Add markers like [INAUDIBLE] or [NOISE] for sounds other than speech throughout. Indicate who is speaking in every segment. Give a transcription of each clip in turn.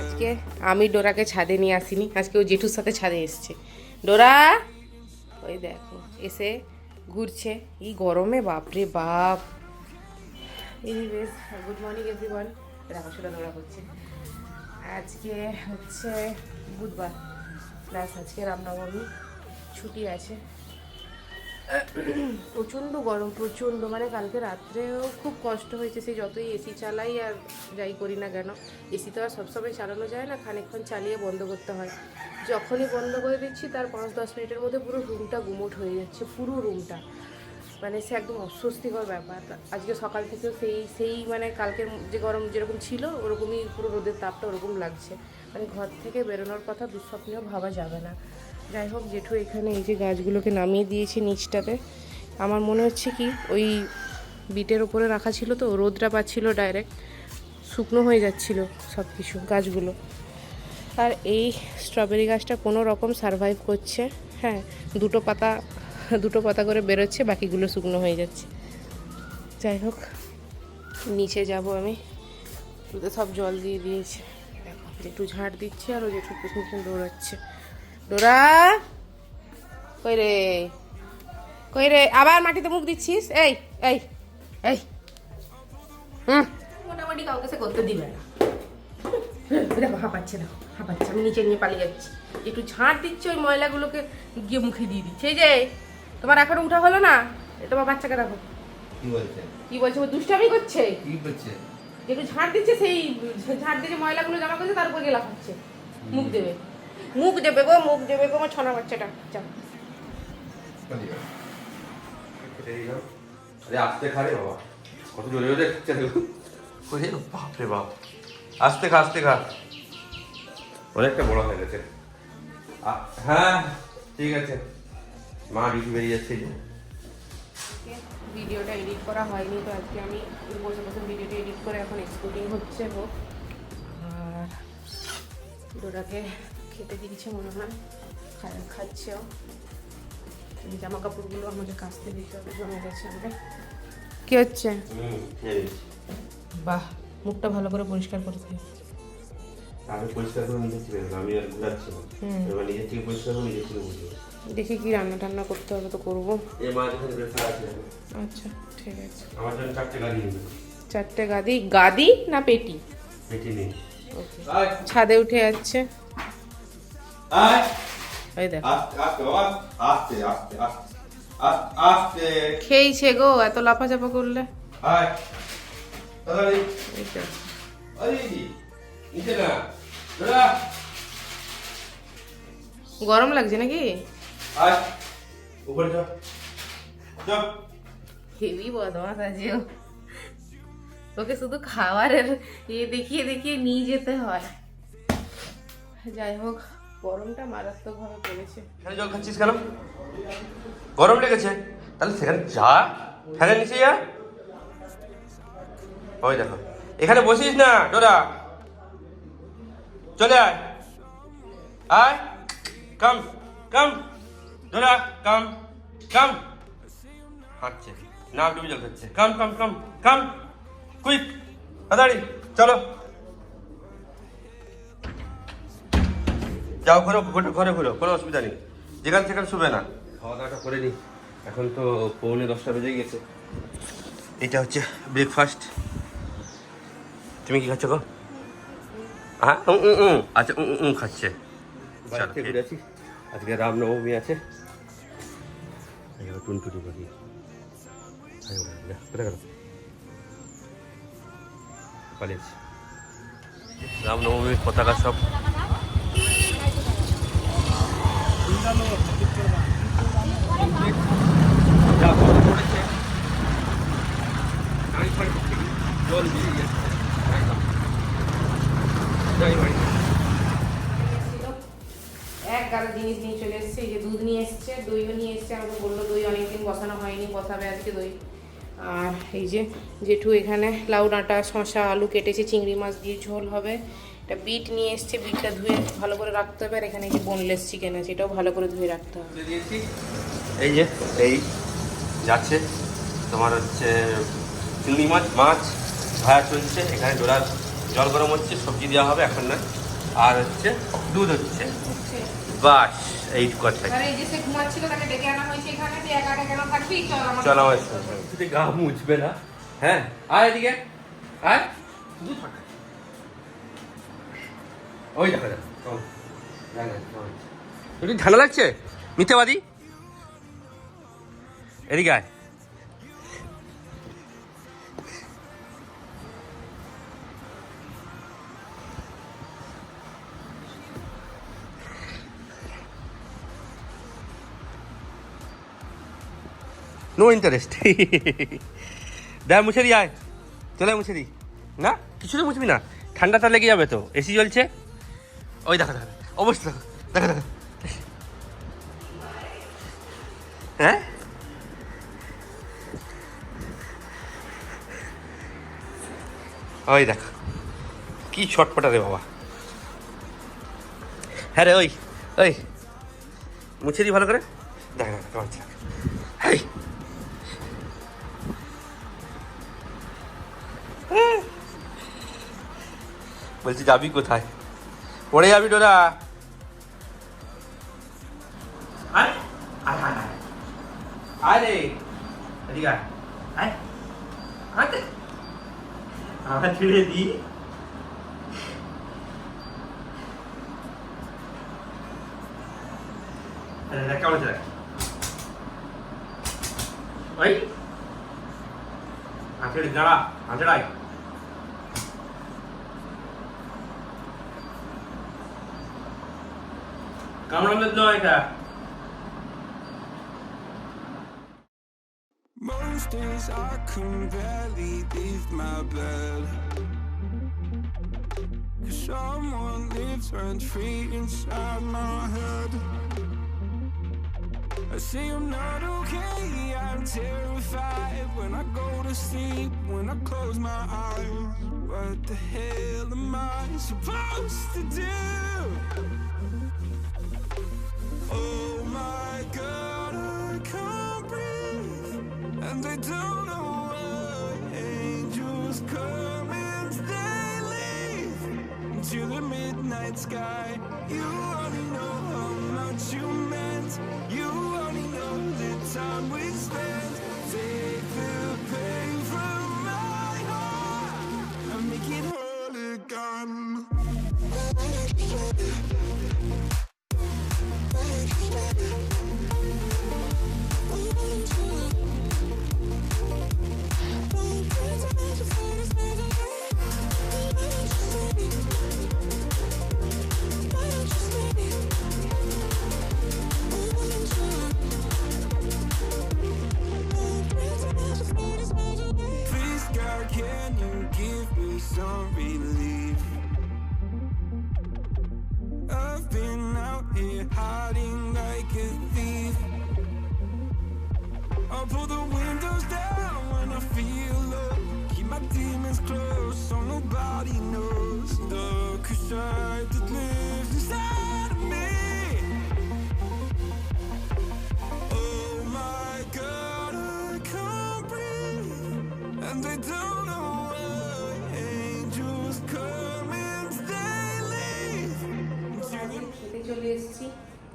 Speaker 1: আজকে আমি ডোরাকে ছাদে নিয়ে আসিনি, আজকে ও জেঠুর সাথে ছাদে এসছে। ডোরা, ওই দেখো, এসে ঘুরছে। এই গরমে, বাপরে বাপ। এনিওয়েজ গুড মর্নিং এভরিওয়ান সেটা ডোরা করছে আজকে হচ্ছে বুধবার। প্লাস আজকে রামনবমী। ছুটি আছে। প্রচণ্ড গরম, প্রচণ্ড। মানে কালকে রাত্রেও খুব কষ্ট হয়েছে, সেই যতই এসি চালাই আর যাই করি না কেন। এসি তো আর সবসময় চালানো যায় না, খানিকক্ষণ চালিয়ে বন্ধ করতে হয়। যখনই বন্ধ করে দিচ্ছি, তার পাঁচ দশ মিনিটের মধ্যে পুরো রুমটা গুমোট হয়ে যাচ্ছে, পুরো রুমটা মানে সে একদম অস্বস্তিকর ব্যাপার। আজকে সকাল থেকেও সেই সেই মানে কালকের যে গরম যেরকম ছিল, ওরকমই পুরো রোদের তাপটা ওরকম লাগছে। মানে ঘর থেকে বেরোনোর কথা দুঃস্বপ্নেও ভাবা যাবে না। যাই হোক, জেঠু এখানে এই যে গাছগুলোকে নামিয়ে দিয়েছে নিচটাতে। আমার মনে হচ্ছে কি, ওই বিটের ওপরে রাখা ছিল তো, রোদটা পাচ্ছিল ডাইরেক্ট শুকনো হয়ে যাচ্ছিল সব কিছু গাছগুলো। আর এই স্ট্রবেরি গাছটা কোনো রকম সারভাইভ করছে। হ্যাঁ দুটো পাতা দুটো পাতা করে বেরোচ্ছে, বাকিগুলো শুকনো হয়ে যাচ্ছে। যাই হোক, নিচে যাব আমি। তুতে সব জল দিয়ে দিয়েছে। দেখো, জেঠু ঝাড় দিচ্ছে আর ও জেঠু পেছন পেছন দৌড়াচ্ছে। ডোরা কই রে? কই রে? আবার মাটিতে মুখ দিচ্ছিস? এই এই এই। হুম। মোটামুটি কাউকে সে করতে দিবে না। দেখো হাঁপাচ্ছে দেখো হাঁপাচ্ছে। আমি নিচে নিয়ে পালিয়ে যাচ্ছি। একটু ঝাঁট দিচ্ছে ওই ময়লাগুলোকে গিয়ে মুখে দিয়ে দিচ্ছে। এই যে তোমার এখনও উঠা হলো না? তোমার বাচ্চাকে দেখো।
Speaker 2: কি বলছে?
Speaker 1: কি বলছে? ও দুষ্টামি করছে।
Speaker 2: কি করছে?
Speaker 1: একটু ঝাঁট দিচ্ছে সেই ঝাঁট দিয়ে যে ময়লাগুলো জমা করছে তার উপর গেলা খাচ্ছে। মুখ দেবে। মুখ দেবে গো মুখ দেবে গো আমার ছনা বাচ্চাটা। যাও।
Speaker 2: আরে আস্তে খা রে বাবা। কত জোরে জোরে খাচ্ছে ওরে বাপ রে বাপ। আস্তে খা আস্তে খা। অনেকটা বড় হয়ে গেছে। হ্যাঁ ঠিক আছে। মা ডিউটি বেরিয়ে যাচ্ছে।
Speaker 1: ভিডিওটা এডিট করা হয়নি তো আজকে আমি বসে বসে ভিডিওটা এডিট করে এখন এক্সপোর্টিং হচ্ছে হোক আর ডোরাকে খেতে দিয়েছে মনে হয়। খা- খাচ্ছেও জামা কাপড়গুলো আমাদের কাচতে দিতে হবে জমে গেছে আমাদের। কি হচ্ছে? বাহ মুখটা ভালো করে পরিষ্কার করতে
Speaker 2: আমি পরিষ্কার করে নিজে আমি আর ঘুরাচ্ছি
Speaker 1: হুম।
Speaker 2: এবার নিজের থেকে পরিষ্কার করে নিজের থেকে বুঝব
Speaker 1: দেখি কি রান্না টান্না করতে হবে তো করব। আচ্ছা ঠিক আছে।
Speaker 2: আমার জন্য চারটে নিবে
Speaker 1: চারটে গাদি গাদি না পেটি?
Speaker 2: পেটি নেই।
Speaker 1: ছাদে উঠে যাচ্ছে।
Speaker 2: আয়
Speaker 1: ওই দেখ
Speaker 2: আস্তে আস্তে বাবা আস্তে আস্তে আস্তে আস্তে আস্তে
Speaker 1: খেয়েছে গো এত লাফাচাপা করলে
Speaker 2: আয় তাড়াতাড়ি
Speaker 1: এই তো।
Speaker 2: আরে নিচে না দাঁড়া
Speaker 1: গরম লাগছে নাকি
Speaker 2: আয় উপরে যাও যাও
Speaker 1: হেভি বদমাস আছে ও। ওকে শুধু খাবারের ইয়ে দেখিয়ে দেখিয়ে নিয়ে যেতে হয় যাই হোক গরমটা মারাত্মকভাবে পড়েছে
Speaker 2: এখানে জল খাচ্ছিস কেন? গরম লেগেছে? তাহলে সেখানে যা, ফ্যানের নিচে যা। ওই দেখো। এখানে বসিস না, ডোরা। চলে আয়। আয়। কাম কাম। ডোরা, কাম কাম। হাঁটছে। না ডুবে জল খাচ্ছে। Come come come come. Quick. তাড়াতাড়ি চলো। যাও ঘরে ঘরে ঘরে কোনো অসুবিধা নেই। যেখান সেখানে শুবে না। খাওয়া দাওয়াটা করে নি। এখন তো পৌনে দশটা বেজে গেছে। এটা হচ্ছে ব্রেকফাস্ট তুমি কি খাচ্ছ গো? হ্যাঁ উম, উম, উম। আচ্ছা উম, উম, খাচ্ছে। আজকে রামনবমী আছে। টুনটুনি পাখি। কোথায় গেল? পালিয়েছি। রামনবমীর পতাকা সব
Speaker 1: এক জিনিস নিয়ে চলে এই যে দুধ নিয়ে দইও নিয়ে দই বসানো হয়নি দই। আর এই যে জেঠু এখানে লাউ ডাঁটা শশা আলু কেটেছে, চিংড়ি মাছ দিয়ে ঝোল হবে। এটা বিট নিয়ে এসছে বিটটা ধুয়ে ভালো করে রাখতে হবে আর এখানে যে বোনলেস চিকেন আছে এটাও ভালো করে ধুয়ে রাখতে হবে।
Speaker 2: এই যে এই যাচ্ছে তোমার হচ্ছে চিংড়ি মাছ মাছ ভাড়া চলছে এখানে ডোলার জল গরম হচ্ছে সবজি দেওয়া হবে এখন না আর হচ্ছে দুধ হচ্ছে। বাস কথা।
Speaker 1: এই যে সে ঘুমাচ্ছিল তাকে ডেকে আনা হয়েছে এখানে তুই একা একা কেন থাকবি? চল আমার
Speaker 2: চল আমার তুই গা মুছবে না। হ্যাঁ আয় এদিকে। আয়। শুধু থাক। ওই দেখো দেখো। চল। না, না, চল। তোর কি ঠান্ডা লাগছে? মিথ্যাবাদী? এদিকে আয়। নো ইন্টারেস্ট [LAUGHS] দেখ মুছে দি আয়। চলে মুছে দি। না কিছু তো মুছবি না। ঠান্ডাটা লেগে যাবে তো। এসি চলছে ওই দেখো দেখো অবশ্যই দেখো দেখো দেখো। হ্যাঁ? ওই দেখ। কি ছটপটা রে বাবা। হ্যাঁ রে, ওই ওই। মুছে দি ভালো করে। দেখ বলছি, যাবি কোথায়? পড়ে যাবি ডোরা আয় আয় আয় আয় আয় রে এদিকে আয় আয় আয় রে। আমার ছেড়ে দি আরে দেখ কেমন আছে দেখ ওই আঁচড়ে দাঁড়া আঁচড়াই কামড়ালে নয় এটা
Speaker 3: Most days I can barely leave my bed. Cause someone lives rent free inside my head. I say I'm not okay, I'm terrified when I go to sleep, when I close my eyes. What the hell am I supposed to do? They don't know why angels come and the midnight sky. You only know how much you meant. You only know the time we spent. I'll pull the windows down when I feel low. Keep my demons close so nobody knows the crusade that lives inside of me. Oh my god, I can't breathe. And they don't know why angels come and they leave.
Speaker 1: চলে এসেছি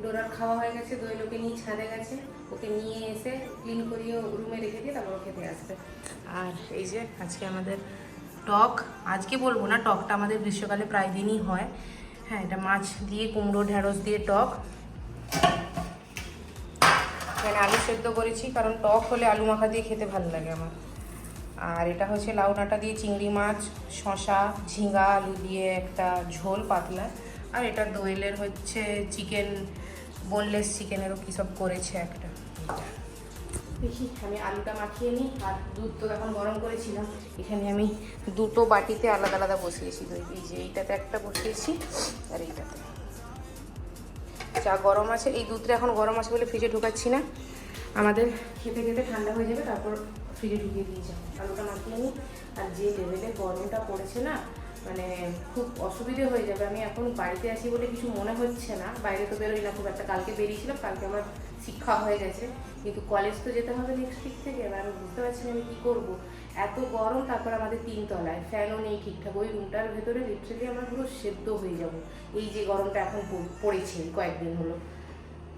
Speaker 1: ডোরার খাওয়া হয়ে গেছে দই লোকে নিয়ে ছাদে গেছে ওকে নিয়ে এসে ক্লিন করিয়ে রুমে রেখে দিয়ে তারপর খেতে আসবে। আর এই যে আজকে আমাদের টক, আজকে বলব না, টকটা আমাদের গ্রীষ্মকালে প্রায় দিনই হয়। হ্যাঁ এটা মাছ দিয়ে, কুমড়ো ঢ্যাঁড়স দিয়ে টক। এখানে আলু সেদ্ধ করেছি, কারণ টক হলে আলু মাখা দিয়ে খেতে ভালো লাগে আমার। আর এটা হচ্ছে লাউ ডাঁটা দিয়ে চিংড়ি মাছ শশা ঝিঙ্গা আলু দিয়ে একটা ঝোল পাতলা। আর এটা দোয়েলের হচ্ছে চিকেন বোনলেস চিকেনেরও কী সব করেছে একটা? দেখি আমি আলুটা মাখিয়ে নিই আর দুধ তো এখন গরম করেছিলাম। এখানে আমি দুটো বাটিতে আলাদা আলাদা বসিয়েছি দই এই যে এইটাতে একটা বসিয়েছি আর এইটাতে। চা গরম আছে এই দুধটা এখন গরম আছে বলে ফ্রিজে ঢুকাচ্ছি না। আমাদের খেতে খেতে ঠান্ডা হয়ে যাবে তারপর ফ্রিজে ঢুকিয়ে দিয়ে যাব আলুটা মাখিয়ে নিই আর যে লেভেলে গরমটা পড়েছে না মানে খুব অসুবিধে হয়ে যাবে। আমি এখন বাড়িতে আছি বলে কিছু মনে হচ্ছে না। বাইরে তো বেরোই না, খুব একটা কালকে বেরিয়েছিলাম, কালকে আমার শিক্ষা হয়ে গেছে। কিন্তু কলেজ তো যেতে হবে নেক্সট উইক থেকে, এবার আমি বুঝতে পারছি না আমি কী করব। এত গরম, তারপর আমাদের তিনতলায় ফ্যানও নেই ঠিকঠাক। ওই রুমটার ভেতরে লিটারেলি আমার পুরো সেদ্ধ হয়ে যাব। এই যে গরমটা এখন পড়- পড়েছে কয়েকদিন হলো।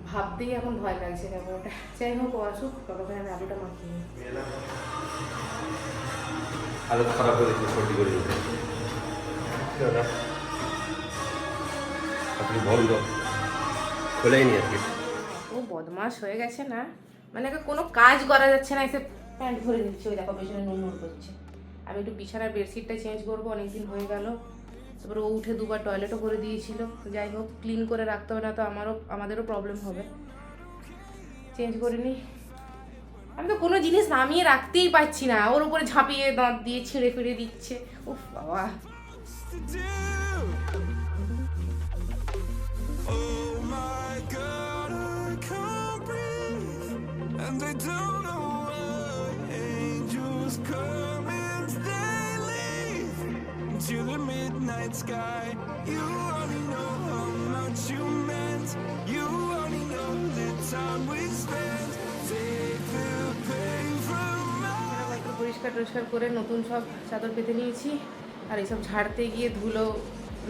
Speaker 1: ভাবতেই এখন ভয় লাগছে ওটা। যাই হোক ও আসুক, ততক্ষণ আমি আলুটা মাখিয়ে
Speaker 2: আলু খারাপ করে আপনি বন্ধ খোলেই নি আজকে।
Speaker 1: ও বদমাস হয়ে গেছে না? মানে কোনো কাজ করা যাচ্ছে না, এসে প্যান্ট ভরে নিচ্ছে ওই দেখো পেছনে নুন নুন করছে। আমি একটু বিছানার বেডশিটটা চেঞ্জ করব, অনেকদিন হয়ে গেল। তারপরে ও উঠে দুবার টয়লেটও করে দিয়েছিল। যাই হোক, ক্লিন করে রাখতে হবে, না তো আমারও, আমাদেরও প্রবলেম হবে। চেঞ্জ করে নিই আমি তো কোনো জিনিস নামিয়ে রাখতেই পারছি না। ওর উপরে ঝাঁপিয়ে দাঁত দিয়ে ছিঁড়ে ফিরে দিচ্ছে। উফ বাবা।
Speaker 3: To do. Oh my God, I can't breathe, and I don't know why. Angels come and they leave to the midnight sky. You only know how much you meant. You only know the time we spent. Take the pain from my.
Speaker 1: পরিষ্কার টরিষ্কার করে নতুন সব চাদর পেতে নিয়েছি আর এইসব ঝাড়তে গিয়ে ধুলো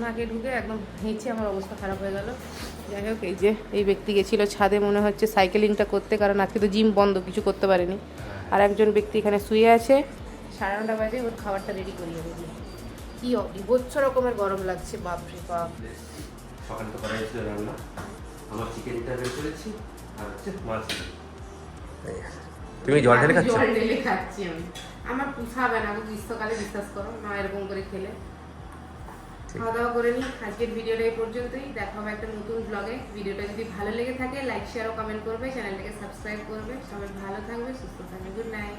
Speaker 1: নাকে ঢুকে একদম হেঁচে আমার অবস্থা খারাপ হয়ে গেল। যাই হোক এই যে এই ব্যক্তি গেছিল ছাদে মনে হচ্ছে সাইকেলিংটা করতে কারণ আজকে তো জিম বন্ধ কিছু করতে পারেনি। আর একজন ব্যক্তি এখানে শুয়ে আছে। সাড়ে নটা বাজে ওর খাবারটা রেডি করিয়ে দেবে। কি বিভৎস রকমের গরম লাগছে বাপরে বাপ।
Speaker 2: সকালে তো করা হয়েছিল রান্না। আমার চিকেনটা বের করেছি আর হচ্ছে মাছ। তুমি জল ঢেলে খাচ্ছ?
Speaker 1: জল ঢেলে খাচ্ছি আমি। আমার পুষাবে না গ্রীষ্মকালে বিশ্বাস করো মা এরকম করে খেলে। খাওয়া দাওয়া করে নিই। আজকের ভিডিওটা এই পর্যন্তই। দেখা হবে একটা নতুন ব্লগে ভিডিওটা যদি ভালো লেগে থাকে লাইক শেয়ার ও কমেন্ট করবে। চ্যানেলটাকে সাবস্ক্রাইব করবে। সবাই ভালো থাকবে সুস্থ থাকবে। Good night